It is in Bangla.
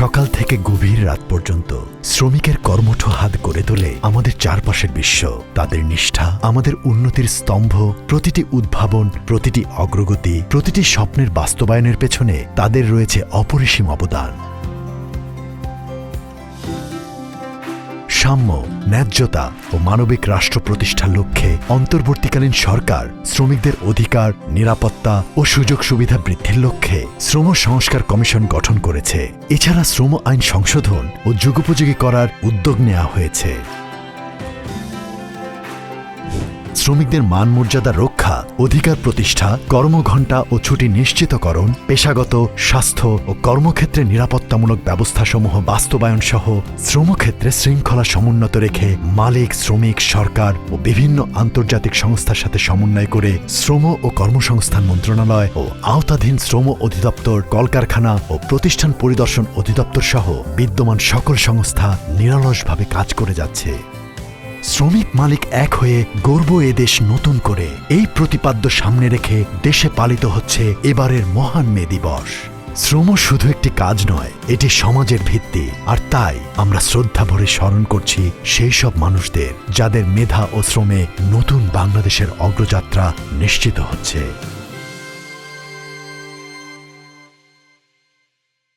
সকাল থেকে গভীর রাত পর্যন্ত শ্রমিকের কর্মঠ হাত গড়ে তোলে আমাদের চারপাশের বিশ্ব। তাদের নিষ্ঠা, আমাদের উন্নতির স্তম্ভ, প্রতিটি উদ্ভাবন, প্রতিটি অগ্রগতি, প্রতিটি স্বপ্নের বাস্তবায়নের পেছনে তাদের রয়েছে অপরিসীম অবদান। সাম্য ন্যায্যতা ও মানবিক রাষ্ট্র প্রতিষ্ঠার লক্ষ্যে অন্তর্বর্তীকালীন সরকার শ্রমিকদের অধিকার, নিরাপত্তা ও সুযোগ সুবিধা বৃদ্ধির লক্ষ্যে শ্রম সংস্কার কমিশন গঠন করেছে। এছাড়া শ্রম আইন সংশোধন ও যুগোপযোগী করার উদ্যোগ নেওয়া হয়েছে। শ্রমিকদের মান মর্যাদা রক্ষা, অধিকার প্রতিষ্ঠা, কর্মঘণ্টা ও ছুটি নিশ্চিতকরণ, পেশাগত স্বাস্থ্য ও কর্মক্ষেত্রে নিরাপত্তামূলক ব্যবস্থাসমূহ বাস্তবায়ন সহ শ্রমক্ষেত্রে শৃঙ্খলা সমুন্নত রেখে মালিক, শ্রমিক, সরকার ও বিভিন্ন আন্তর্জাতিক সংস্থার সাথে সমন্বয় করে শ্রম ও কর্মসংস্থান মন্ত্রণালয় ও আওতাধীন শ্রম অধিদপ্তর, কলকারখানা ও প্রতিষ্ঠান পরিদর্শন অধিদপ্তর সহ বিদ্যমান সকল সংস্থা নিরলসভাবে কাজ করে যাচ্ছে। শ্রমিক মালিক এক হয়ে গর্ব এ দেশ নতুন করে। এই প্রতিপাদ্য সামনে রেখে দেশে পালিত হচ্ছে এবারের মহান মে দিবস। শ্রম শুধু একটি কাজ নয়, এটি সমাজের ভিত্তি। আর তাই আমরা শ্রদ্ধা ভরে স্মরণ করছি সেই সব মানুষদের, যাদের মেধা ও শ্রমে নতুন বাংলাদেশের অগ্রযাত্রা নিশ্চিত হচ্ছে।